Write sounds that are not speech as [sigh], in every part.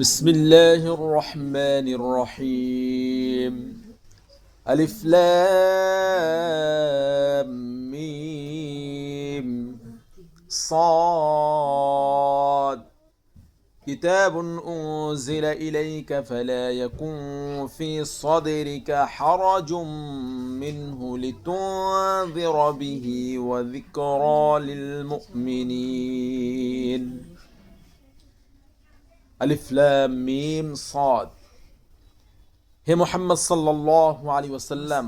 بسم الله الرحمن الرحيم. ألف لام ميم. صاد. كتاب أنزل إليك فلا يكن في صدرك حرج منه لتنذر به وذكرى للمؤمنين. আলিফ লাম মিম সাদ। হে মোহাম্মদ সাল্লাল্লাহু আলাইহি ওয়াসাল্লাম,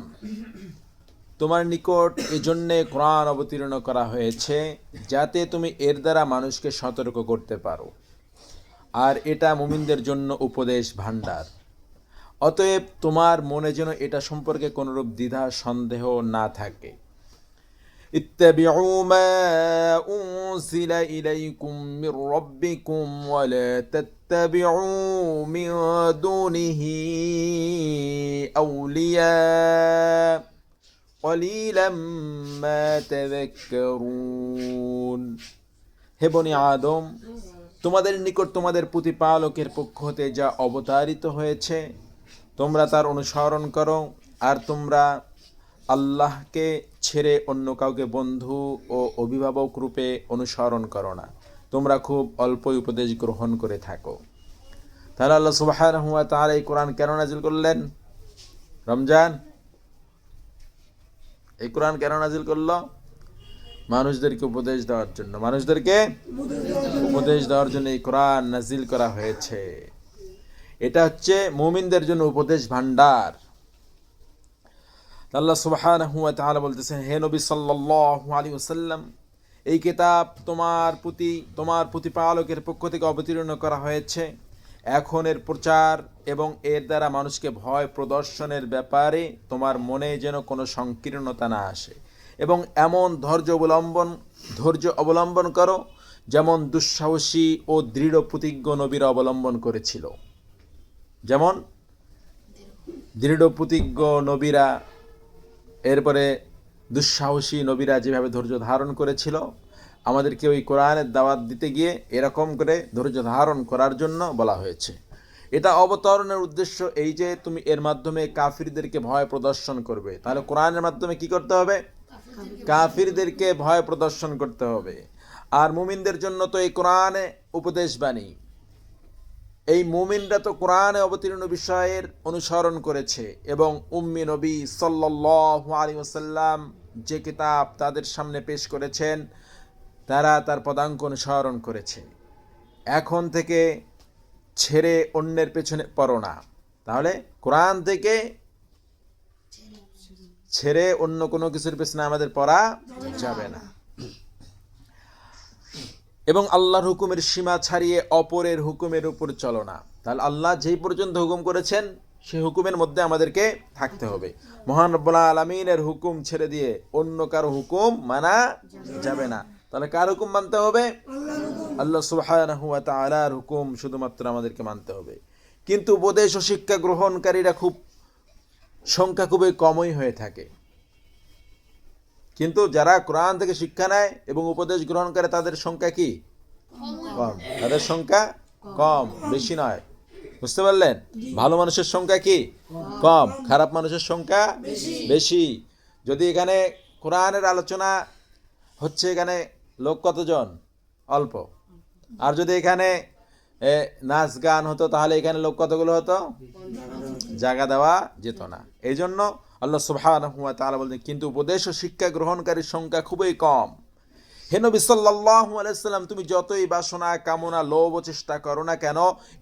তোমার নিকট এজন্যে কোরআন অবতীর্ণ করা হয়েছে যাতে তুমি এর দ্বারা মানুষকে সতর্ক করতে পারো। আর এটা মুমিনদের জন্য উপদেশ ভাণ্ডার। অতএব তোমার মনে যেন এটা সম্পর্কে কোনোরূপ দ্বিধা, সন্দেহ না থাকে। اتبعوا ما أنزل إليكم من ربكم ولا تتبعوا من دونه أولياء قليلا ما تذكرون হে বনি আদম তোমাদের নিকট তোমাদের প্রতিপালকের পক্ষ হতে যা অবতারিত হয়েছে তোমরা তার অনুসরণ করো আর তোমরা আল্লাহকে ছেড়ে অন্য কাউকে বন্ধু ও অভিভাবক রূপে অনুসরণ করো না। তোমরা খুব অল্প উপদেশ গ্রহণ করে থাকো। তাহলে আল্লাহ সুবাহান হুয়া তাহলে এই কোরআন কেন নাজিল করলেন? রমজান? এই কোরআন কেন নাজিল করল? মানুষদেরকে উপদেশ দেওয়ার জন্য। মানুষদেরকে উপদেশ দেওয়ার জন্য এই কোরআন নাজিল করা হয়েছে। এটা হচ্ছে মুমিনদের জন্য উপদেশ ভান্ডার আল্লাহ সুবহানাহু ওয়া তাআলা বলতেছেন, হে নবী সাল্লাল্লাহু আলাইহি ওয়াসাল্লাম, এই কিতাব তোমার প্রতি, তোমার প্রতিপালকের পক্ষ থেকে অবতীর্ণ করা হয়েছে। এখন এর প্রচার এবং এর দ্বারা মানুষকে ভয় প্রদর্শনের ব্যাপারে তোমার মনে যেন কোনো সংকীর্ণতা না আসে। এবং এমন ধৈর্য অবলম্বন ধৈর্য অবলম্বন করো যেমন দুঃসাহসী ও দৃঢ় প্রতিজ্ঞ নবীরা অবলম্বন করেছিল। যেমন দৃঢ় প্রতিজ্ঞ নবীরা এরপরে দুঃসাহসী নবীরা যেভাবে ধৈর্য ধারণ করেছিল আমাদেরকে ওই কোরআনের দাওয়াত দিতে গিয়ে এরকম করে ধৈর্য ধারণ করার জন্য বলা হয়েছে। এটা অবতরণের উদ্দেশ্য এই যে তুমি এর মাধ্যমে কাফিরদেরকে ভয় প্রদর্শন করবে। তাহলে কোরআনের মাধ্যমে কি করতে হবে? কাফিরদেরকে ভয় প্রদর্শন করতে হবে। আর মুমিনদের জন্য তো এই কোরআনে উপদেশ বাণী। এই মুমিনরা তো কোরআনে অবতীর্ণ বিষয়ের অনুসরণ করেছে এবং উম্মি নবী সাল্লাল্লাহু আলাইহি ওয়াসাল্লাম যে কিতাব তাদের সামনে পেশ করেছেন, তারা তার পদাঙ্ক অনুসরণ করেছে। এখন থেকে ছেড়ে অন্যের পেছনে পড়ো না। তাহলে কোরআন থেকে ছেড়ে অন্য কোনো কিছুর পেছনে আমাদের পড়া যাবে না। এবং আল্লাহর হুকুমের সীমা ছাড়িয়ে অপরের হুকুমের উপর চলো না। তাহলে আল্লাহ যেই পর্যন্ত হুকুম করেছেন, সে হুকুমের মধ্যে আমাদেরকে থাকতে হবে। মহান রব্বুল্লাহ আলমিনের হুকুম ছেড়ে দিয়ে অন্য কারও হুকুম মানা যাবে না। তাহলে কার হুকুম মানতে হবে? আল্লাহ ওয়া হুকুম শুধুমাত্র আমাদেরকে মানতে হবে। কিন্তু উপদেশ ও শিক্ষা গ্রহণকারীরা খুব, সংখ্যা খুবই কমই হয়ে থাকে। কিন্তু যারা কোরআন থেকে শিক্ষা নেয় এবং উপদেশ গ্রহণ করে, তাদের সংখ্যা কি? কম। তাদের সংখ্যা কম, বেশি নয়। বুঝতে পারলেন? ভালো মানুষের সংখ্যা কি? কম। খারাপ মানুষের সংখ্যা বেশি। যদি এখানে কোরআনের আলোচনা হচ্ছে এখানে লোক কতজন? অল্প। আর যদি এখানে নাচ গান হতো, তাহলে এখানে লোক কতগুলো হতো? জায়গা দেওয়া যেত না। এই জন্য আল্লাহ সুবহানাহু ওয়া তাআলা বলছেন, কিন্তু উপদেশ ও শিক্ষা গ্রহণকারীর সংখ্যা খুবই কম। হে নবী সাল্লাল্লাহু আলাইহি সাল্লাম, তুমি যতই বাসনা, কামনা, লোভ চেষ্টা করো না কেন,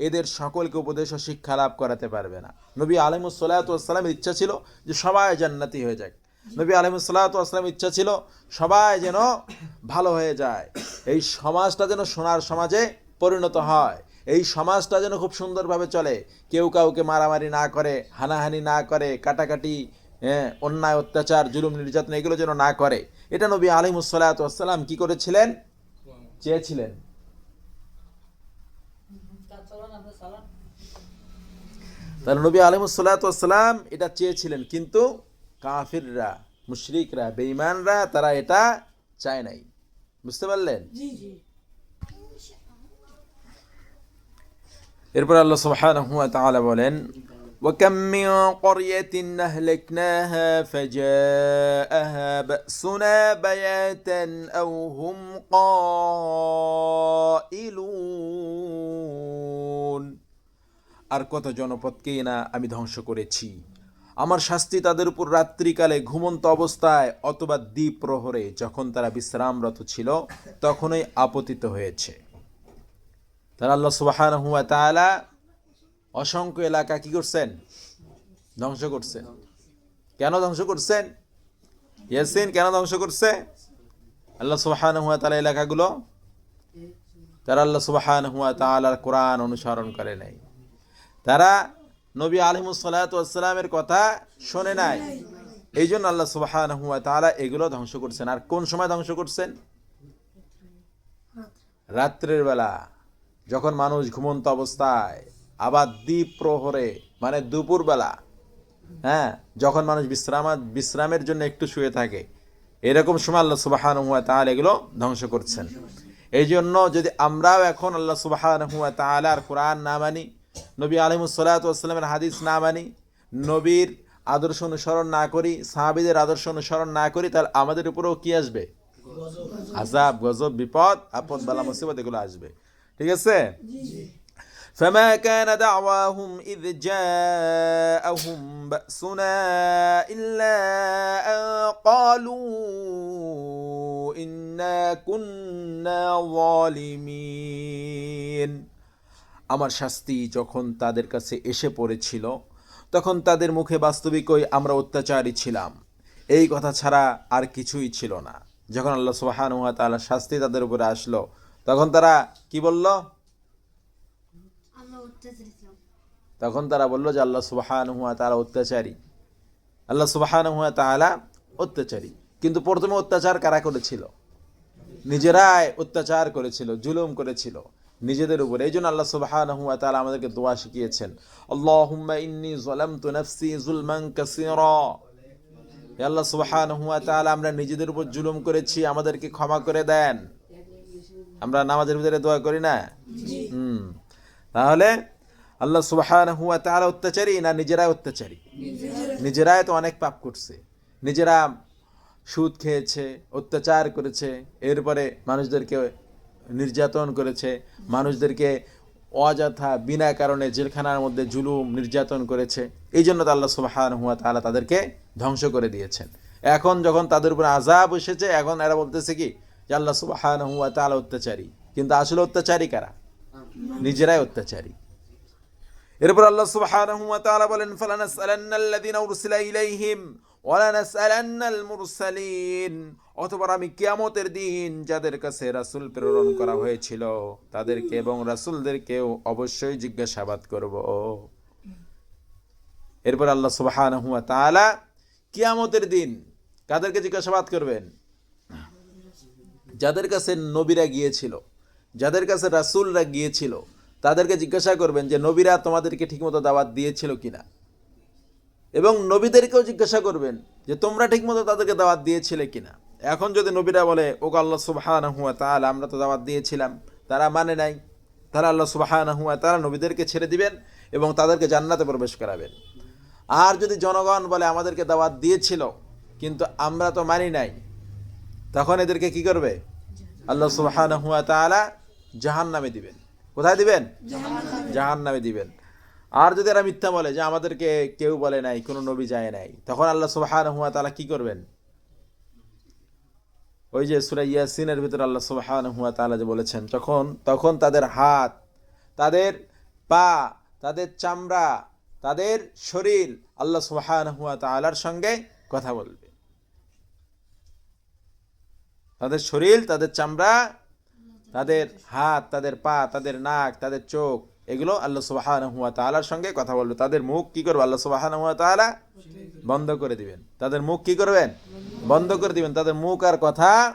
এদের সকলকে উপদেশ ও শিক্ষা লাভ করাতে পারবে না। নবী সালাতু ওয়াসসালামের ইচ্ছা ছিল যে সবাই জান্নাতি হয়ে যাক। নবী সালাতু ওয়াসসালামের ইচ্ছা ছিল সবাই যেন ভালো হয়ে যায়। এই সমাজটা যেন সোনার সমাজে পরিণত হয়। এই সমাজটা যেন খুব সুন্দরভাবে চলে। কেউ কাউকে মারামারি না করে, হানাহানি না করে, কাটাকাটি হ্যাঁ অন্যায় অত্যাচার জুলুম নির্যাতন এগুলো যেন না করে। এটা নবী আলিমুসাল্লাতাম কি করেছিলেন? চেয়েছিলেন। তাহলে নবী আলিমুসাল্লাতাম এটা চেয়েছিলেন কিন্তু কাফিররা মুশরিকরা বেঈমানরা তারা এটা চায় নাই। বুঝতে পারলেন? এরপর আল্লাহ সুবহানাহু ওয়া তাআলা বলেন وكم من قرية أهلكناها فجاءها بأسنا بياتا أو هم قائلون আর কত জনপদকেই না আমি ধ্বংস করেছি আমার শাস্তি তাদের উপর রাত্রিকালে ঘুমন্ত অবস্থায় অথবা দ্বীপ প্রহরে যখন তারা বিশ্রামরত ছিল তখনই আপতিত হয়েছে তারা আল্লাহ সুবাহান হুয়া তাআলা অসংখ্য এলাকা কি করছেন? ধ্বংস করছেন কেন ধ্বংস করছেন? ইয়াসিন কেন ধ্বংস করছে? আল্লাহ সুবাহান হুয়া তাআলা এলাকাগুলো, তারা আল্লাহ সুবাহান হুয়া তাআলার কোরআন অনুসরণ করে নাই। তারা নবী আলহিমুসাল্লাতামের কথা শোনে নাই। এই জন্য আল্লাহ সুবাহান হুয়া তাআলা এগুলো ধ্বংস করছেন। আর কোন সময় ধ্বংস করছেন? রাত্রের বেলা, যখন মানুষ ঘুমন্ত অবস্থায় আবার দ্বীপ প্রহরে মানে দুপুরবেলা হ্যাঁ যখন মানুষ বিশ্রাম বিশ্রামের জন্য একটু শুয়ে থাকে এরকম সময় আল্লাহ সুবাহান হুয়া তাহলে এগুলো ধ্বংস করছেন। এই জন্য যদি আমরাও এখন আল্লাহ সুবাহান হুয়া তাহলে আর কোরআন না মানি নবী আলিমুসাল্লাতামের হাদিস না মানি নবীর আদর্শ অনুসরণ না করি সাহাবিদের আদর্শ অনুসরণ না করি তাহলে আমাদের উপরেও কি আসবে? আজাব গজব বিপদ আপদ বালা মুসিবত এগুলো আসবে। ঠিক আছে? فما كان دعواهم إذ جاءهم بأسنا إلا أن قالوا إنا كنا ظالمين আমার শাস্তি যখন তাদের কাছে এসে পড়েছিল তখন তাদের মুখে বাস্তবিকই আমরা অত্যাচারী ছিলাম এই কথা ছাড়া আর কিছুই ছিল না যখন আল্লাহ সুবাহান তাআলা শাস্তি তাদের উপরে আসলো তখন তারা কি বলল আমরা অত্যাচারী ছিলাম তখন তারা বলল যে আল্লাহ সুবাহান হুয়া তারা অত্যাচারী। আল্লাহ সুবাহান হুয়া তাআলা অত্যাচারী। কিন্তু প্রথমে অত্যাচার কারা করেছিল? নিজেরাই অত্যাচার করেছিল, জুলুম করেছিল নিজেদের উপরে। এই জন্য আল্লাহ সুবহানাহু ওয়া তাআলা আমাদেরকে দোয়া শিখিয়েছেন, আল্লাহুম্মা ইন্নী যালামতু নাফসি যুলমান কাসীরা। হে আল্লাহ সুবহানাহু ওয়া তাআলা, আমরা নিজেদের উপর জুলুম করেছি, আমাদেরকে ক্ষমা করে দেন। আমরা নামাজের ভিতরে দোয়া করি না? তাহলে আল্লাহ সুবহানাহু ওয়া তাআলা অত্যাচারী না নিজেরাই অত্যাচারী? নিজেরাই তো অনেক পাপ করছে। নিজেরা সুদ খেয়েছে, অত্যাচার করেছে, এরপরে মানুষদেরকে নির্যাতন করেছে, মানুষদেরকে অযথা বিনা কারণে জেলখানার মধ্যে জুলুম, নির্যাতন করেছে। এই জন্য তো আল্লাহ সুবাহান হুয়া তাআলা তাদেরকে ধ্বংস করে দিয়েছেন। এখন যখন তাদের উপর আজাব এসেছে, এখন এরা বলতেছে কি? যে আল্লাহ সুবাহান হুয়া তাআলা অত্যাচারী। কিন্তু আসলে অত্যাচারী কারা? নিজেরাই অত্যাচারী। এরপর আল্লাহ সুবহানাহু ওয়া তাআলা বলেন ফালানাসআলান্নাল্লাযীনা উরসিলা ইলাইহিম ওয়ালানাসআলান্নাল মুরসালিন অতঃপর আমি কিয়ামতের দিন যাদের কাছে রাসূল প্রেরণ করা হয়েছিল, তাদেরকে এবং রাসূলদেরকেও অবশ্যই জিজ্ঞাসাবাদ করব। এরপর আল্লাহ সুবহানাহু ওয়া তাআলা কিয়ামতের দিন কাদেরকে জিজ্ঞাসাবাদ করবেন? যাদের কাছে নবীরা গিয়েছিল যাদের কাছে রাসুলরা গিয়েছিল, তাদেরকে জিজ্ঞাসা করবেন যে, নবীরা তোমাদেরকে ঠিকমতো দাওয়াত দিয়েছিল কিনা? এবং নবীদেরকেও জিজ্ঞাসা করবেন যে, তোমরা ঠিকমতো তাদেরকে দাওয়াত দিয়েছিলে কিনা? এখন যদি নবীরা বলে ও আল্লাহ সুবাহান হুয়া তাহলে আমরা তো দাওয়াত দিয়েছিলাম। তারা মানে নাই। তারা আল্লাহ সুবাহান হুয়া তারা নবীদেরকে ছেড়ে দিবেন এবং তাদেরকে জান্নাতে প্রবেশ করাবেন। আর যদি জনগণ বলে, আমাদেরকে দাওয়াত দিয়েছিল, কিন্তু আমরা তো মানি নাই, তখন এদেরকে কি করবে? আল্লাহ সুবাহান হুয়া তালা জাহান নামে দিবেন। কোথায় দিবেন? জাহান নামে দিবেন। আর যদি এরা মিথ্যা বলে যে আমাদেরকে কেউ বলে নাই কোনো নবী যায় নাই তখন আল্লাহ সুবাহান হুয়া তালা কি করবেন? ওই যে সুরা ইয়াসিনের ভিতরে আল্লাহ সুবাহান হুয়া তালা যে বলেছেন তখন তখন তাদের হাত তাদের পা তাদের চামড়া তাদের শরীর আল্লাহ সুবাহান হুয়া তালার সঙ্গে কথা বলবে। তাদের শরীর তাদের চামড়া তাদের হাত, তাদের পা, তাদের নাক, তাদের চোখ, এগুলো আল্লাহ সুবাহান হুয়া তালার সঙ্গে কথা বলবে। তাদের মুখ কি করবে? আল্লাহ সুবাহান হুয়া তালা বন্ধ করে দিবেন। তাদের মুখ কি করবেন? বন্ধ করে দিবেন। তাদের মুখ আর কথা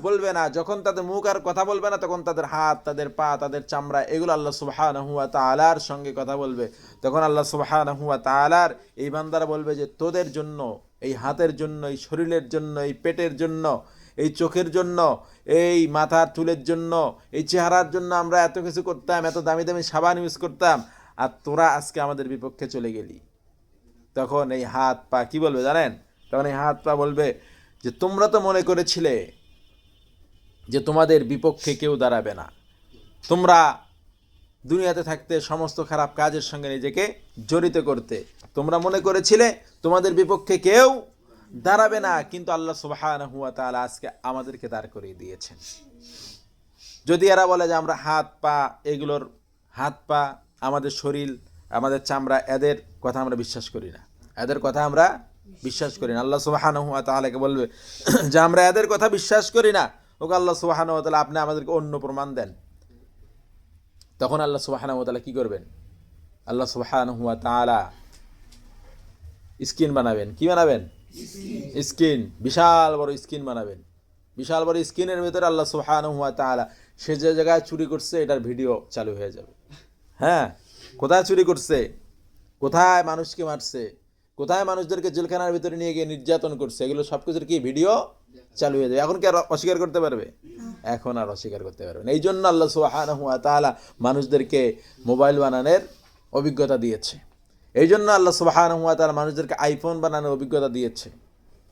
বলবে না। যখন তাদের মুখ আর কথা বলবে না, তখন তাদের হাত, তাদের পা, তাদের চামড়া, এগুলো আল্লাহ সুবাহান হুয়া তালার সঙ্গে কথা বলবে। তখন আল্লাহ সুবাহান হুয়া তালার এই বান্দারা বলবে যে, তোদের জন্য, এই হাতের জন্য, এই শরীরের জন্য, এই পেটের জন্য এই চোখের জন্য, এই মাথার চুলের জন্য, এই চেহারার জন্য আমরা এত কিছু করতাম, এত দামি দামি সাবান ইউজ করতাম, আর তোরা আজকে আমাদের বিপক্ষে চলে গেলি। তখন এই হাত পা, কি বলবে জানেন? তখন এই হাত পা বলবে যে, তোমরা তো মনে করেছিলে যে তোমাদের বিপক্ষে কেউ দাঁড়াবে না। তোমরা দুনিয়াতে থাকতে সমস্ত খারাপ কাজের সঙ্গে নিজেকে জড়িত করতে। তোমরা মনে করেছিলে তোমাদের বিপক্ষে কেউ দাঁড়াবে না, কিন্তু আল্লাহ সুবহানাহু হুয়া তাআলা আজকে আমাদেরকে দাঁড় করিয়ে দিয়েছেন। যদি এরা বলে যে আমরা হাত, পা এগুলোর হাত, পা, আমাদের শরীর, আমাদের চামড়া, এদের কথা আমরা বিশ্বাস করি না। এদের কথা আমরা বিশ্বাস করি না। আল্লাহ সুবহানাহু ওয়া তাআলাকে বলবে [clears throat] যে আমরা এদের কথা বিশ্বাস করি না। ওকে আল্লাহ সুবহানাহু ওয়া তাআলা আপনি আমাদেরকে অন্য প্রমাণ দেন। তখন আল্লাহ সুবহানাহু ওয়া তাআলা কি করবেন? আল্লাহ সুবহানাহু ওয়া তাআলা স্ক্রিন বানাবেন। কি বানাবেন? স্ক্রিন বিশাল বড় স্ক্রিন বানাবেন। বিশাল বড় স্ক্রিনের ভিতরে আল্লাহ সুবহানাহু ওয়া তাআলা সে যে জায়গায় চুরি করছে, এটার ভিডিও চালু হয়ে যাবে। হ্যাঁ? কোথায় চুরি করছে? কোথায় মানুষকে মারছে? কোথায় মানুষদেরকে জেলখানার ভিতরে নিয়ে গিয়ে নির্যাতন করছে? এগুলো সব কিছুর কি ভিডিও চালু হয়ে যাবে? এখন কি আর অস্বীকার করতে পারবে? এখন আর অস্বীকার করতে পারবে না। এই জন্য আল্লাহ সুবহানাহু ওয়া তাআলা মানুষদেরকে মোবাইল বানানোর অভিজ্ঞতা দিয়েছে। এই জন্য আল্লাহ তাআলা মানুষদেরকে আইফোন বানানোর অভিজ্ঞতা দিয়েছে।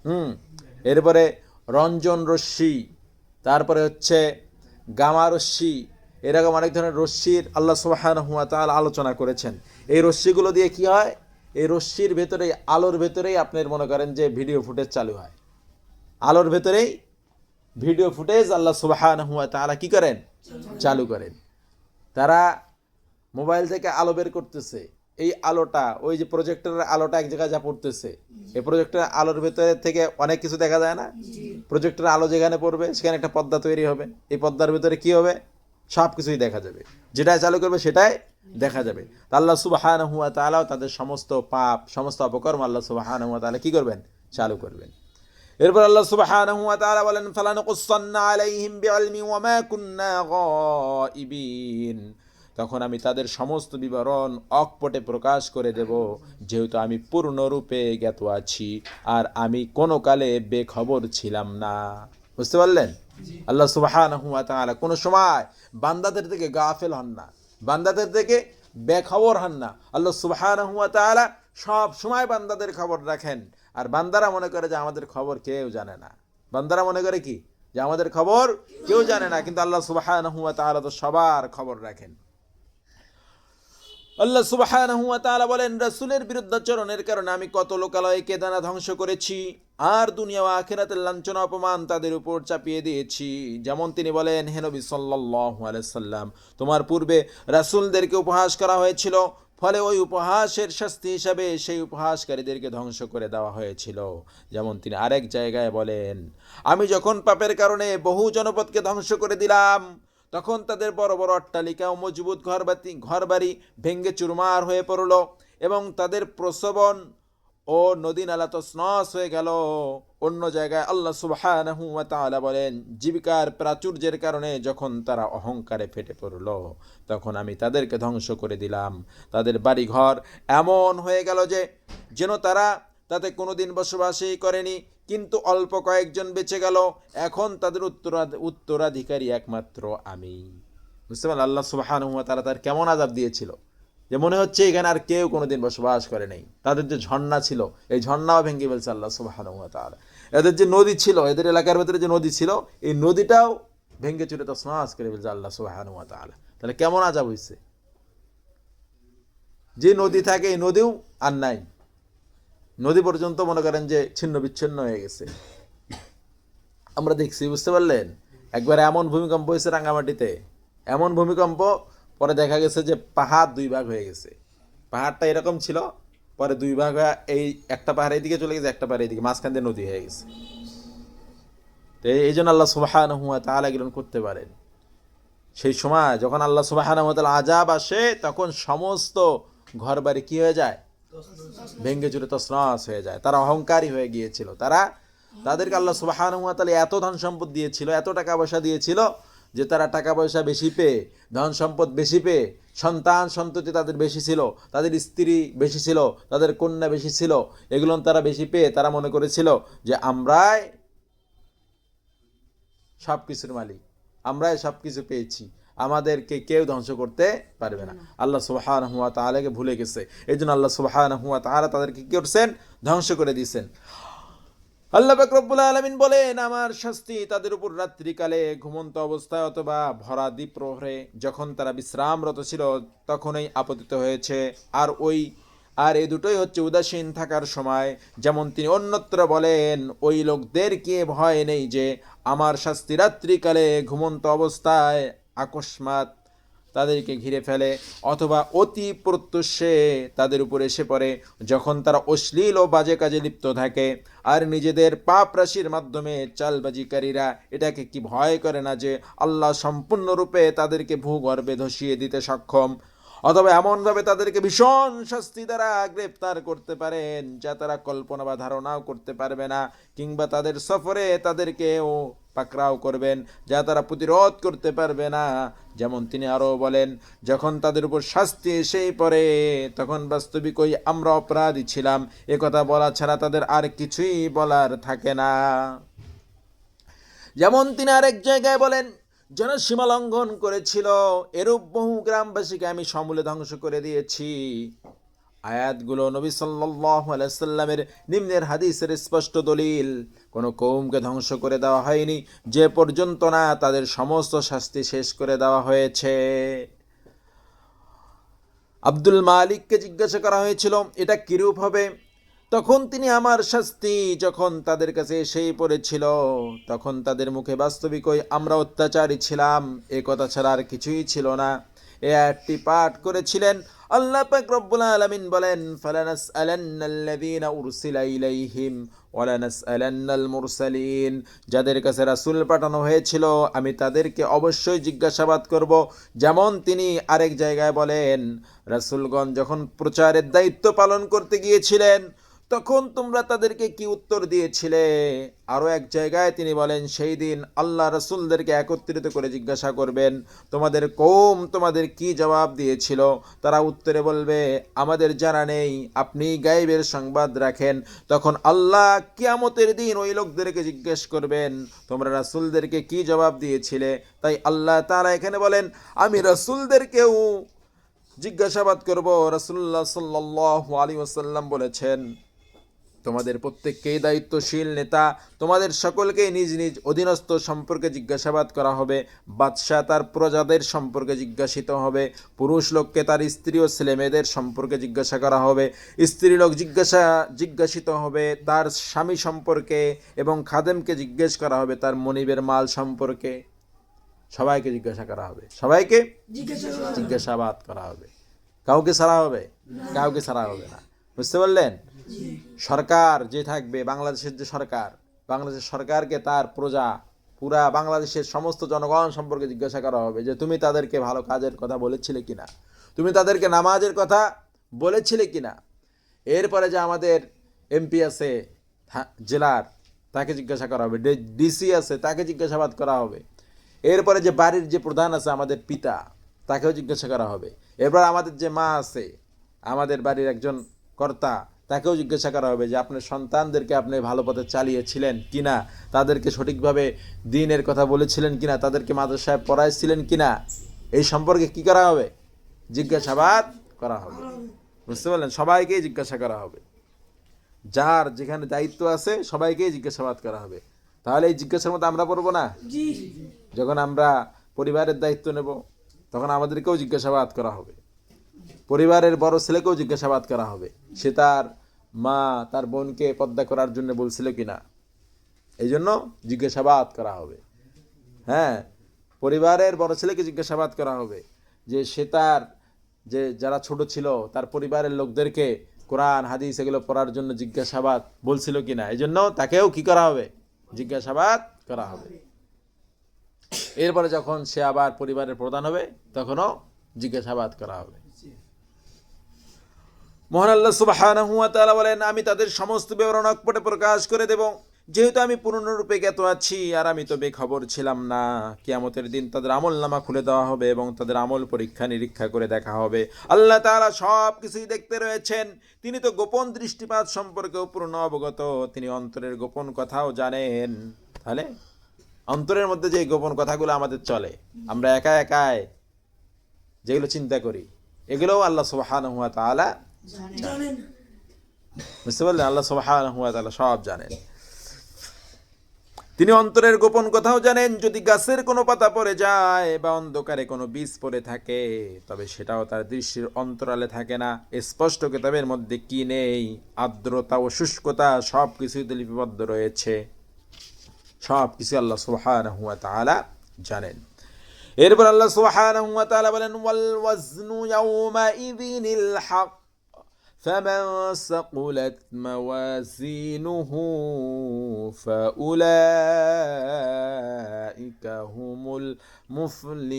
হুম? এরপরে রঞ্জন রশ্মি, তারপরে হচ্ছে গামা রশ্মি, এরকম অনেক ধরনের রশ্মির আল্লাহ সুবহানাহু ওয়া তাআলা আলোচনা করেছেন। এই রশ্মিগুলো দিয়ে কি হয়? এই রশ্মির ভেতরেই, আলোর ভেতরেই আপনার মনে করেন যে ভিডিও ফুটেজ চালু হয়। আলোর ভেতরেই ভিডিও ফুটেজ আল্লাহ সুবহানাহু ওয়া তাআলা কি করেন? চালু করেন। তারা মোবাইল থেকে আলো বের করতেছে। এই আলোটা, ওই যে প্রজেক্টরের আলোটা এক জায়গায় যা পড়তেছে। এই প্রজেক্টরের আলোর ভেতরে থেকে অনেক কিছু দেখা যায় না? প্রজেক্টরের আলো যেখানে পড়বে, সেখানে একটা পদ্মা তৈরি হবে। এই পদ্মার ভেতরে কি হবে? সব কিছুই দেখা যাবে। যেটাই চালু করবে, সেটাই দেখা যাবে। আল্লাহ সুবহানাহু ওয়া তাআলাও তাদের সমস্ত পাপ, সমস্ত অপকর্ম আল্লাহ সুবহানাহু ওয়া তাআলা কি করবেন? চালু করবেন। এরপর আল্লাহ সুবহানাহু ওয়া তাআলা বলেন ফালানুকুসান্না আলাইহিম বিইলমি ওয়া মা কুন্না গায়িবিন তখন আমি তাদের সমস্ত বিবরণ অকপটে প্রকাশ করে দেব যেহেতু আমি পূর্ণরূপে জ্ঞাত আছি আর আমি কোনো কালে বেখবর ছিলাম না। বুঝতে পারলেন? আল্লাহ ওয়া কোনো সময় বান্দাদের থেকে গাফেল হন না বান্দাদের থেকে বেখবর হন না। আল্লাহ তাআলা সব সময় বান্দাদের খবর রাখেন আর বান্দারা মনে করে যে আমাদের খবর কেউ জানে না। বান্দারা মনে করে কি? যে আমাদের খবর কেউ জানে না কিন্তু আল্লাহ ওয়া তো সবার খবর রাখেন। আল্লাহ ওয়া বলেন, রাসূলের বিরুদ্ধাচরণের কারণে আমি কত লোকালয়কে কেদানা ধ্বংস করেছি, আর দুনিয়া ও আখিরাতের লাঞ্ছনা অপমান তাদের উপর চাপিয়ে দিয়েছি। যেমন তিনি বলেন, হে নবী সাল্লাল্লাহু সাল্লাম, তোমার পূর্বে রাসূলদেরকে উপহাস করা হয়েছিল, ফলে ওই উপহাসের শাস্তি হিসাবে সেই উপহাসকারীদেরকে ধ্বংস করে দেওয়া হয়েছিল। যেমন তিনি আরেক জায়গায় বলেন, আমি যখন পাপের কারণে বহু জনপদকে ধ্বংস করে দিলাম তখন তাদের বড় বড় অট্টালিকা ও মজবুত ঘরবাতি ঘরবাড়ি ভেঙ্গে চুরমার হয়ে পড়ল এবং তাদের প্রসবন ও নদী নালা তো স্নস হয়ে গেল। অন্য জায়গায় আল্লাহ ওয়া বলেন, জীবিকার প্রাচুর্যের কারণে যখন তারা অহংকারে ফেটে পড়ল, তখন আমি তাদেরকে ধ্বংস করে দিলাম। তাদের বাড়িঘর এমন হয়ে গেল যে, যেন তারা তাতে কোনোদিন বসবাসই করেনি। কিন্তু অল্প কয়েকজন বেঁচে গেল। এখন তাদের উত্তরা উত্তরাধিকারী একমাত্র আমি। বুঝতে পারলেন? আল্লাহ সুবহানাহু তারা তার কেমন আযাব দিয়েছিল? যে মনে হচ্ছে এখানে আর কেউ কোনোদিন বসবাস করে নেই। তাদের যে ঝর্ণা ছিল, এই ঝর্ণাও ভেঙে ফেলছে আল্লাহ তাআলা। এদের যে নদী ছিল, এদের এলাকার ভেতরে যে নদী ছিল, এই নদীটাও ভেঙে চুরে তো স্নাস করে ফেলছে আল্লাহ তাআলা। তাহলে কেমন আজাব হয়েছে যে নদী থাকে, এই নদীও আর নাই। নদী পর্যন্ত মনে করেন যে ছিন্ন বিচ্ছিন্ন হয়ে গেছে। আমরা দেখছি, বুঝতে পারলেন? একবার এমন ভূমিকম্প হয়েছে রাঙ্গামাটিতে এমন ভূমিকম্প, পরে দেখা গেছে যে পাহাড় দুই ভাগ হয়ে গেছে। পাহাড়টা এরকম ছিল, পরে দুই ভাগ হয়ে এই একটা পাহাড় এইদিকে চলে গেছে, একটা পাহাড় এইদিকে মাঝখান দিয়ে নদী হয়ে গেছে। তো এই- জন্য আল্লাহ সুবাহানহু হুয়া তাআলা এগুলো করতে পারেন। সেই সময় যখন আল্লাহ সুবাহান আজাব আসে, তখন সমস্ত ঘর বাড়ি কী হয়ে যায়? ভেঙ্গে চুরে তসনাস হয়ে যায়। তারা অহংকারী হয়ে গিয়েছিল। তারা তাদেরকে আল্লাহ সুবহানাহু ওয়া এত ধন সম্পদ দিয়েছিল, এত টাকা পয়সা দিয়েছিল যে তারা টাকা পয়সা বেশি পেয়ে, ধন সম্পদ বেশি পেয়ে, সন্তান সন্ততি তাদের বেশি ছিল, তাদের স্ত্রী বেশি ছিল, তাদের কন্যা বেশি ছিল, এগুলো তারা বেশি পেয়ে তারা মনে করেছিল যে আমরাই সব কিছুর মালিক, আমরাই সব কিছু পেয়েছি। আমাদেরকে কেউ ধ্বংস করতে পারবে না। আল্লাহ সুবাহান হুয়া তালাকে ভুলে গেছে। এই জন্য আল্লাহ সুবাহান হুয়া তালা তাদেরকে কি করছেন? ধ্বংস করে দিয়েছেন। আল্লাহ পাক রব্বুল আলমিন বলেন, আমার শাস্তি তাদের উপর রাত্রিকালে ঘুমন্ত অবস্থায় অথবা ভরা দ্বীপ প্রহরে যখন তারা বিশ্রামরত ছিল, তখনই আপতিত হয়েছে। আর ওই, আর এই দুটোই হচ্ছে উদাসীন থাকার সময়। যেমন তিনি অন্যত্র বলেন, ওই লোকদেরকে ভয় নেই যে আমার শাস্তি রাত্রিকালে ঘুমন্ত অবস্থায় আকস্মাত তাদেরকে ঘিরে ফেলে অথবা অতি প্রত্যুষে তাদের উপর এসে পড়ে। যখন তারা অশ্লীল ও বাজে কাজে লিপ্ত থাকে, আর নিজেদের পাপ রাশির মাধ্যমে চালবাজিকারীরা এটাকে কি ভয় করে না যে আল্লাহ সম্পূর্ণরূপে তাদেরকে ভূগর্ভে ধসিয়ে দিতে সক্ষম? অথবা এমনভাবে তাদেরকে ভীষণ শাস্তি দ্বারা গ্রেপ্তার করতে পারেন, যা তারা কল্পনা বা ধারণাও করতে পারবে না, কিংবা তাদের সফরে তাদেরকেও পাকড়াও করবেন, যা তারা প্রতিরোধ করতে পারবে না। যেমন তিনি আরও বলেন, যখন তাদের উপর শাস্তি এসেই পড়ে, তখন বাস্তবিকই আমরা অপরাধী ছিলাম। এ কথা বলা ছাড়া তাদের আর কিছুই বলার থাকে না। যেমন তিনি আরেক জায়গায় বলেন যারা সীমা লঙ্ঘন করেছিল, এরূপ বহু গ্রামবাসীকে আমি সমূলে ধ্বংস করে দিয়েছি। আয়াতগুলো নবী সাল্লাল্লাহু আলাইহি সাল্লামের নিম্নের হাদিসের স্পষ্ট দলিল। কোনো কৌমকে ধ্বংস করে দেওয়া হয়নি, যে পর্যন্ত না তাদের সমস্ত শাস্তি শেষ করে দেওয়া হয়েছে। আব্দুল মালিককে জিজ্ঞাসা করা হয়েছিল, এটা কিরূপ হবে? তখন তিনি, আমার শাস্তি যখন তাদের কাছে এসেই পড়েছিল, তখন তাদের মুখে বাস্তবিকই আমরা অত্যাচারী ছিলাম, এ কথা ছাড়া আর কিছুই ছিল না। এ আয়াতটি পাঠ করেছিলেন আল্লাহ পাক রব্বুল আলামিন বলেন ফালানাস আলান্নাল্লাযীনা উরসিলা ইলাইহিম ওয়ালানাস আলান্নাল মুরসালিন। যাদের কাছে রাসূল পাঠানো হয়েছিল, আমি তাদেরকে অবশ্যই জিজ্ঞাসাবাদ করব। যেমন তিনি আরেক জায়গায় বলেন, রাসূলগণ যখন প্রচারের দায়িত্ব পালন করতে গিয়েছিলেন তখন তোমরা তাদেরকে কি উত্তর দিয়েছিলে? আরও এক জায়গায় তিনি বলেন, সেই দিন আল্লাহ রসুলদেরকে একত্রিত করে জিজ্ঞাসা করবেন, তোমাদের কৌম তোমাদের কি জবাব দিয়েছিল? তারা উত্তরে বলবে, আমাদের জানা নেই, আপনি গাইবের সংবাদ রাখেন। তখন আল্লাহ কিয়ামতের দিন ওই লোকদেরকে জিজ্ঞেস করবেন, তোমরা রাসুলদেরকে কি জবাব দিয়েছিলে? তাই আল্লাহ তারা এখানে বলেন, আমি রসুলদেরকেও জিজ্ঞাসাবাদ করব। রসুল্লাহ সাল্লাহ আলী ওসাল্লাম বলেছেন তোমাদের প্রত্যেককেই দায়িত্বশীল নেতা, তোমাদের সকলকেই নিজ নিজ অধীনস্থ সম্পর্কে জিজ্ঞাসাবাদ করা হবে, বাদশাহ তার প্রজাদের সম্পর্কে জিজ্ঞাসিত হবে, পুরুষ লোককে তার স্ত্রী ও ছেলেমেয়েদের সম্পর্কে জিজ্ঞাসা করা হবে, স্ত্রী লোক জিজ্ঞাসা, জিজ্ঞাসিত হবে তার স্বামী সম্পর্কে এবং খাদেমকে জিজ্ঞেস করা হবে তার মনিবের মাল সম্পর্কে। সবাইকে জিজ্ঞাসা করা হবে। সবাইকে জিজ্ঞাসাবাদ করা হবে। কাউকে ছাড়া হবে? কাউকে ছাড়া হবে না। বুঝতে পারলেন? সরকার যে থাকবে, বাংলাদেশের যে সরকার, বাংলাদেশের সরকারকে তার প্রজা, পুরা বাংলাদেশের সমস্ত জনগণ সম্পর্কে জিজ্ঞাসা করা হবে যে তুমি তাদেরকে ভালো কাজের কথা বলেছিলে কিনা? তুমি তাদেরকে নামাজের কথা বলেছিলে কিনা? এরপরে যে আমাদের এমপি আছে জেলার, তাকে জিজ্ঞাসা করা হবে। ডিসি আছে, তাকে জিজ্ঞাসাবাদ করা হবে। এরপরে যে বাড়ির যে প্রধান আছে, আমাদের পিতা, তাকেও জিজ্ঞাসা করা হবে। এরপর আমাদের যে মা আছে, আমাদের বাড়ির একজন কর্তা তাকেও জিজ্ঞাসা করা হবে যে আপনার সন্তানদেরকে আপনি ভালো পথে চালিয়েছিলেন কিনা? তাদেরকে সঠিকভাবে দিনের কথা বলেছিলেন কিনা? তাদেরকে মাদ্রাসায় পড়াইছিলেন কিনা? এই সম্পর্কে কি করা হবে? জিজ্ঞাসাবাদ করা হবে। বুঝতে পারলেন? সবাইকেই জিজ্ঞাসা করা হবে। যার যেখানে দায়িত্ব আছে সবাইকেই জিজ্ঞাসাবাদ করা হবে। তাহলে এই জিজ্ঞাসার মতো আমরা পড়ব না? যখন আমরা পরিবারের দায়িত্ব নেব তখন আমাদেরকেও জিজ্ঞাসাবাদ করা হবে। পরিবারের বড় ছেলেকেও জিজ্ঞাসাবাদ করা হবে। সে তার মা তার বোনকে পদ্মা করার জন্য বলছিল কিনা? এই জন্য জিজ্ঞাসাবাদ করা হবে। হ্যাঁ পরিবারের বড় ছেলেকে জিজ্ঞাসাবাদ করা হবে যে সে তার যে যারা ছোট ছিল, তার পরিবারের লোকদেরকে কোরআন, হাদিস এগুলো পড়ার জন্য জিজ্ঞাসাবাদ বলছিল কিনা? এই জন্য তাকেও কি করা হবে? জিজ্ঞাসাবাদ করা হবে। এরপরে যখন সে আবার পরিবারের প্রধান হবে, তখনও জিজ্ঞাসাবাদ করা হবে। মহান আল্লাহ সুবহানাহু ওয়া তাআলা বলেন, আমি তাদের সমস্ত বিবরণ অকপটে প্রকাশ করে দেব। যেহেতু আমি পূর্ণরূপে জ্ঞাত আছি, আর আমি তো বেখবর ছিলাম না, কিয়ামতের দিন তাদের আমল নামা খুলে দেওয়া হবে এবং তাদের আমল পরীক্ষা নিরীক্ষা করে দেখা হবে। আল্লাহ তাআলা সব কিছুই দেখতে রয়েছেন। তিনি তো গোপন দৃষ্টিপাত সম্পর্কেও পূর্ণ অবগত। তিনি অন্তরের গোপন কথাও জানেন। তাহলে অন্তরের মধ্যে যে গোপন কথাগুলো আমাদের চলে, আমরা একা একাই যেগুলো চিন্তা করি, এগুলোও আল্লাহ সুবহানাহু ওয়া তাআলা জানেন। বুঝতে পারলেন? আল্লাহ সুবহানাহু ওয়া তাআলা সব জানেন। তিনি অন্তরের গোপন কথাও জানেন যদি গাছের কোনো পাতা পড়ে যায় বা অন্ধকারে কোনো বীজ পড়ে থাকে তবে সেটাও তার দৃষ্টির অন্তরালে থাকে না। স্পষ্ট কিতাবের মধ্যে কি নেই? আর্দ্রতা ও শুষ্কতা সব কিছুই লিপিবদ্ধ রয়েছে। সব কিছু আল্লাহ সুবহানাহু ওয়া তাআলা জানেন। এরপর আল্লাহ সুবহানাহু ওয়া তাআলা বলেন ওয়াল ওয়াজনু ইয়াউমাইযিনিল হক। فمن ثقلت موازينه فأولئك هم المفلحون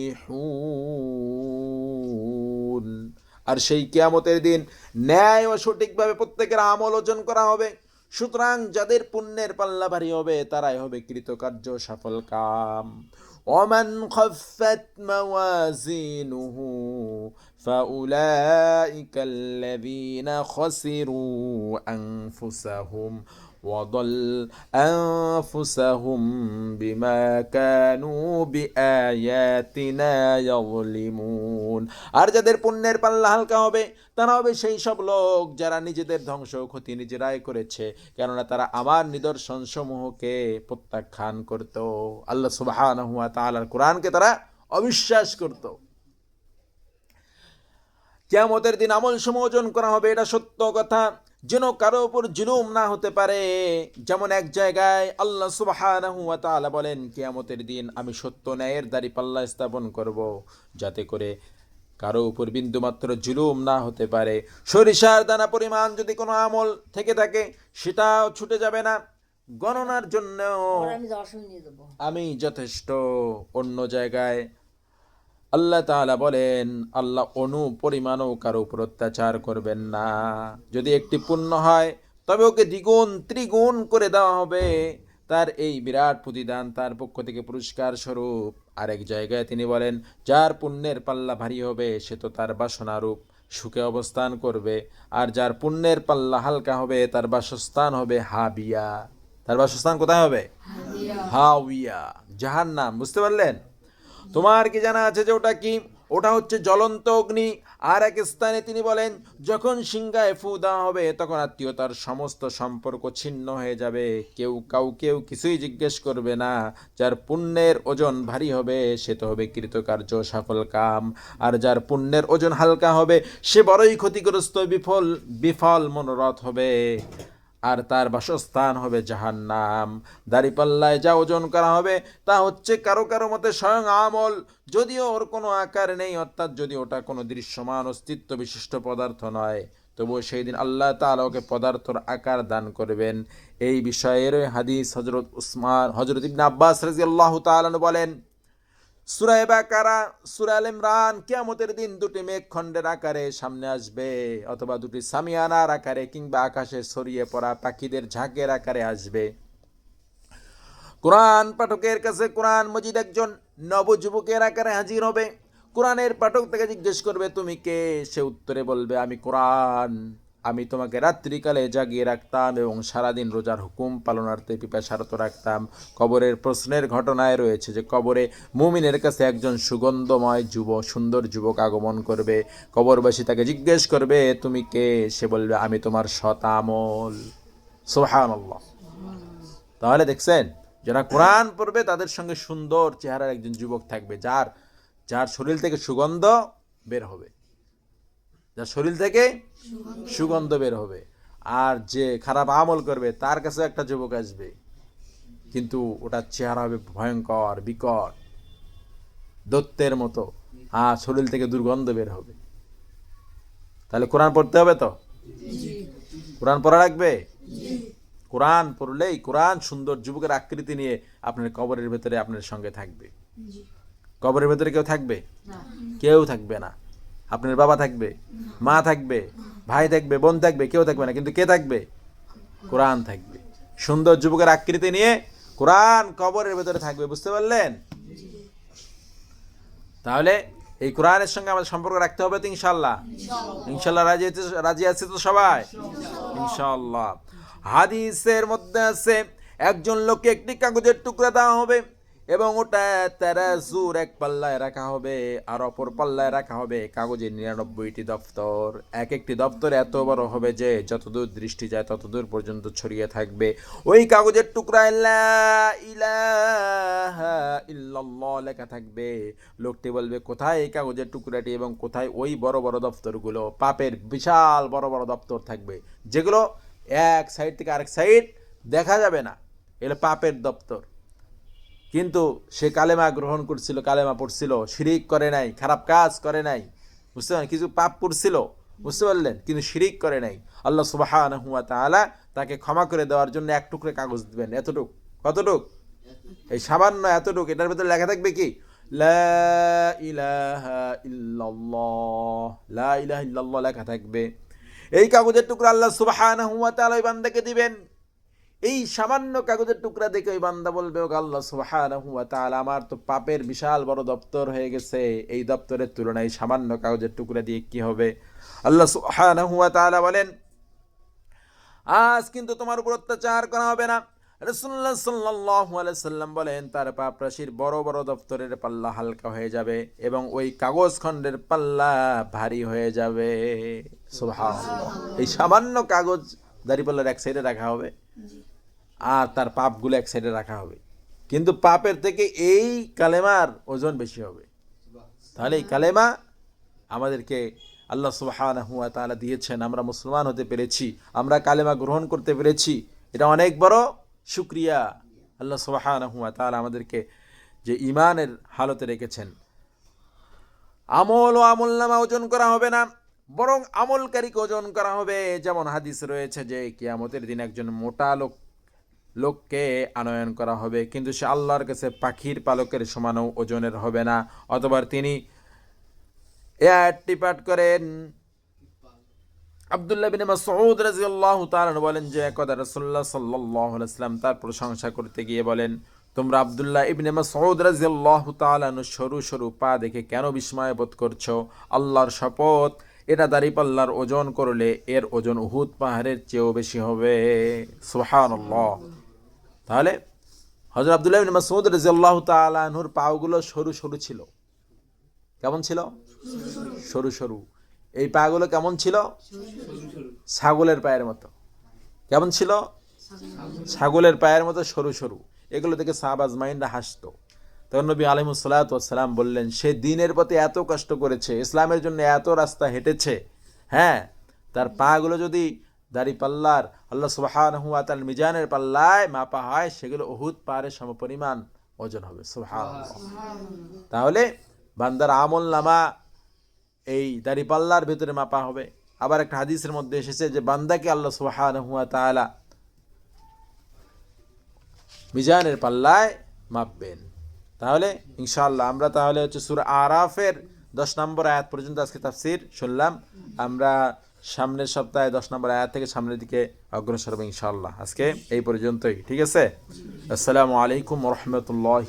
আর সেই কিয়ামতের দিন ন্যায় ও সঠিকভাবে প্রত্যেকের আমল ওজন করা হবে সুতরাং যাদের পুণ্যের পাল্লা ভারী হবে তারাই হবে কৃতকার্য সফল কাম ওমান খফত موازينه فأولئك الذين خسروا أنفسهم وضل أنفسهم بما كانوا بآياتنا يظلمون আর যাদের পুণ্যের পাল্লা হালকা হবে তারা হবে সেই সব লোক যারা নিজেদের ধ্বংস ও ক্ষতি নিজেরাই করেছে কেননা তারা আমার নিদর্শন সমূহকে প্রত্যাখ্যান করত আল্লাহ সুবহানাহু ওয়া তাআলার কোরআনকে তারা অবিশ্বাস করতো কেয়ামতের দিন আমল সমোজন করা হবে এটা সত্য কথা। যেন কারও উপর জুলুম না হতে পারে যেমন এক জায়গায় আল্লাহ সুবাহ বলেন কেয়ামতের দিন আমি সত্য ন্যায়ের দাড়ি পাল্লা স্থাপন করব যাতে করে কারও উপর বিন্দুমাত্র জুলুম না হতে পারে। সরিষার দানা পরিমাণ যদি কোনো আমল থেকে থাকে সেটাও ছুটে যাবে না। গণনার জন্য আমি যথেষ্ট। অন্য জায়গায় আল্লাহ তাআলা বলেন আল্লাহ অনু পরিমাণও কারও উপর অত্যাচার করবেন না। যদি একটি পুণ্য হয় তবে ওকে দ্বিগুণ ত্রিগুণ করে দেওয়া হবে। তার এই বিরাট প্রতিদান তার পক্ষ থেকে পুরস্কার স্বরূপ। আরেক জায়গায় তিনি বলেন যার পুণ্যের পাল্লা ভারী হবে সে তো তার বাসনারূপ সুখে অবস্থান করবে। আর যার পুণ্যের পাল্লা হালকা হবে তার বাসস্থান হবে হাবিয়া। তার বাসস্থান কোথায় হবে? হাউইয়া জাহান্নাম বুঝতে পারলেন? তোমার কি জানা আছে যে ওটা কি? ওটা হচ্ছে জ্বলন্ত অগ্নি। আর এক স্থানে তিনি বলেন, যখন সিংহায় ফু দেওয়া হবে, তখন আত্মীয়তার সমস্ত সম্পর্ক ছিন্ন হয়ে যাবে। কেউ কাউকেও কিছুই জিজ্ঞেস করবে না। যার পুণ্যের ওজন ভারী হবে, সে তো হবে কৃতকার্য, সফল কাম। আর যার পুণ্যের ওজন হালকা হবে, সে বড়ই ক্ষতিগ্রস্ত, বিফল বিফল, মনোরথ হবে। আর তার বাসস্থান হবে জাহান্নাম। দাড়িপাল্লায় যা ওজন করা হবে, তা হচ্ছে কারও কারও মতে স্বয়ং আমল। যদিও ওর কোনো আকার নেই, অর্থাৎ যদি ওটা কোনো দৃশ্যমান অস্তিত্ব বিশিষ্ট পদার্থ নয়, তবুও সেই দিন আল্লাহ তাআলা ওকে পদার্থর আকার দান করবেন। এই বিষয়ের হাদিস হজরত উসমান হজরত ইবনে আব্বাস রাদিয়াল্লাহু তাআলা বলেন সুরায় বাকারা, সুরা আল ইমরান, কিয়ামতের দিন দুটি মেঘখণ্ডের আকারে সামনে আসবে, অথবা দুটি সামিয়ানার আকারে কিংবা আকাশে ছড়িয়ে পড়া পাখিদের ঝাঁকের আকারে আসবে। কোরআন পাঠকের কাছে, কোরআন মজিদ একজন নবযুবকের আকারে হাজির হবে। কোরআনের পাঠক থেকে জিজ্ঞেস করবে, তুমি কে? সে উত্তরে বলবে, আমি কোরআন। আমি তোমাকে রাত্রিকালে জাগিয়ে রাখতাম এবং সারাদিন রোজার হুকুম পালনার্থে পিপাসারত রাখতাম। কবরের প্রশ্নের ঘটনায় রয়েছে যে, কবরে মুমিনের কাছে একজন সুগন্ধময় যুব, সুন্দর যুবক আগমন করবে। কবরবাসী তাকে জিজ্ঞেস করবে, তুমি কে? সে বলবে, আমি তোমার শতামল সোহানুল্লাহ তাহলে দেখছেন, যারা কোরআন পড়বে, তাদের সঙ্গে সুন্দর চেহারার একজন যুবক থাকবে, যার যার শরীর থেকে সুগন্ধ বের হবে। যার শরীর থেকে সুগন্ধ বের হবে। আর যে খারাপ আমল করবে তার কাছে একটা যুবক আসবে। কিন্তু ওটার চেহারা হবে ভয়ঙ্কর বিকট দত্তের মতো। আর শরীর থেকে দুর্গন্ধ বের হবে। তাহলে কোরআন পড়তে হবে তো? কোরআন পড়া রাখবে কোরআন পড়লেই কোরআন সুন্দর যুবকের আকৃতি নিয়ে আপনার কবরের ভেতরে আপনার সঙ্গে থাকবে। কবরের ভেতরে কেউ থাকবে? কেউ থাকবে না। আপনার বাবা থাকবে মা থাকবে ভাই থাকবে বোন থাকবে কেউ থাকবে না কিন্তু কে থাকবে? কোরআন থাকবে। সুন্দর যুবকের আকৃতি নিয়ে কোরআন কবরের ভেতরে থাকবে বুঝতে পারলেন? তাহলে এই কোরআনের সঙ্গে আমাদের সম্পর্ক রাখতে হবে তো ইনশাল্লাহ ইনশাল্লাহ রাজি আছে রাজি আছে তো সবাই? ইনশাল্লাহ হাদিসের মধ্যে আছে একজন লোককে একটি কাগজের টুকরা দেওয়া হবে এবং ওটা তেরাজুর এক পাল্লায় রাখা হবে আর অপর পাল্লায় রাখা হবে কাগজের নিরানব্বইটি দপ্তর। এক একটি দপ্তর এত বড় হবে যে যতদূর দৃষ্টি যায় ততদূর পর্যন্ত ছড়িয়ে থাকবে। ওই কাগজের ইল্লাল্লাহ লেখা থাকবে। লোকটি বলবে, কোথায় এই কাগজের টুকরাটি এবং কোথায় ওই বড় বড় দপ্তরগুলো? পাপের বিশাল বড় বড় দপ্তর থাকবে। যেগুলো এক সাইড থেকে আরেক সাইড দেখা যাবে না। এগুলো পাপের দপ্তর। কিন্তু সে কালেমা গ্রহণ করছিল, কালেমা পড়ছিল, শিরিক করে নাই, খারাপ কাজ করে নাই। বুঝতে পারলেন? কিছু পাপ পড়ছিল বুঝতে পারলেন? কিন্তু শিরিক করে নাই। আল্লাহ সুবাহান হুয়া তাআলা তাকে ক্ষমা করে দেওয়ার জন্য এক টুকরে কাগজ দিবেন। এতটুক। কতটুক? এই সামান্য এতটুক। এটার ভিতরে লেখা থাকবে কি? লেখা থাকবে। এই কাগজের টুকরা আল্লাহ সুবহানাহু ওয়া তাআলা ওই বান্দাকে দিবেন। এই সামান্য কাগজের টুকরা দেখে ওই বান্দা বলবে ও আল্লাহ সুবহানাহু ওয়া তাআলা, আমার তো পাপের বিশাল বড় দপ্তর হয়ে গেছে। এই দপ্তরের তুলনায় সামান্য কাগজের টুকরা দিয়ে কি হবে? আল্লাহ সুবহানাহু ওয়া তাআলা বলেন, আজ কিন্তু তোমার উপর অত্যাচার করা হবে না। রসুল্লাহ সাল্লাল্লাহু আলাইহি সাল্লাম বলেন, তার পাপ রাশির বড় বড় দপ্তরের পাল্লা হালকা হয়ে যাবে এবং ওই কাগজ খণ্ডের পাল্লা ভারী হয়ে যাবে। এই সামান্য কাগজ দাড়িপাল্লার এক সাইডে রাখা হবে। আর তার পাপগুলো এক সাইডে রাখা হবে। কিন্তু পাপের থেকে এই কালেমার ওজন বেশি হবে। তাহলে এই কালেমা আমাদেরকে আল্লাহ সুবহানাহু ওয়া তাআলা দিয়েছেন, আমরা মুসলমান হতে পেরেছি, আমরা কালেমা গ্রহণ করতে পেরেছি। এটা অনেক বড় শুক্রিয়া। আল্লাহ সুবহানাহু ওয়া তাআলা আমাদেরকে যে ইমানের হালতে রেখেছেন। আমল ও আমল নামা ওজন করা হবে না, বরং আমলকারীকে ওজন করা হবে। যেমন হাদিস রয়েছে যে কিয়ামতের দিন একজন মোটা লোক লোককে আনয়ন করা হবে, কিন্তু সে আল্লাহর কাছে পাখির পালকের সমানও ওজনের হবে না। অথবা তিনি এ পাঠ করেন। আব্দুল্লাহ বিন মাসউদ রাদিয়াল্লাহু তাআলা বলেন যে রাসূলুল্লাহ সাল্লাল্লাহু আলাইহি তার প্রশংসা করতে গিয়ে বলেন, তোমরা আব্দুল্লাহ ইবনে মাসউদ তাআলা সরু সরু পা দেখে কেন বিস্ময় বোধ করছ? আল্লাহর শপথ, এটা দাঁড়িপাল্লার ওজন করলে এর ওজন উহুদ পাহাড়ের চেয়েও বেশি হবে। সুবহানাল্লাহ। তাহলে হযরত আবদুল্লাহ রাদিয়াল্লাহু তাআলা আনহুর পাগুলো সরু সরু ছিল। কেমন ছিল? সরু সরু। এই পাগুলো কেমন ছিল? ছাগলের পায়ের মতো। কেমন ছিল? ছাগলের পায়ের মতো সরু সরু। এগুলো দেখে সাহাবাজ মাইন্ডা হাসতো। তখন নবী আলিমুসাল্লাম বললেন, সে দিনের পথে এত কষ্ট করেছে, ইসলামের জন্য এত রাস্তা হেঁটেছে হ্যাঁ? তার পাগুলো যদি দাড়ি পাল্লার আল্লাহ সুবাহান হুয়া তার মিজানের পাল্লায় মাপা হয় সেগুলো অহুদ পাহাড়ের সমপরিমাণ ওজন হবে সুবাহান তাহলে বান্দার আমল নামা এই দাড়ি পাল্লার ভেতরে মাপা হবে। আবার একটা হাদিসের মধ্যে এসেছে যে বান্দাকে আল্লাহ সুবহান হুয়া তাআলা মিজানের পাল্লায় মাপবেন। তাহলে ইনশাআল্লাহ আমরা তাহলে হচ্ছে সুর আরাফের দশ নম্বর আয়াত পর্যন্ত আজকে তাফসির শুনলাম। আমরা সামনের সপ্তাহে দশ নম্বর আয়াত থেকে সামনের দিকে অগ্রসর হবে ইনশাল্লাহ আজকে এই পর্যন্তই, ঠিক আছে? আসসালামু আলাইকুম রহমতুল্লাহ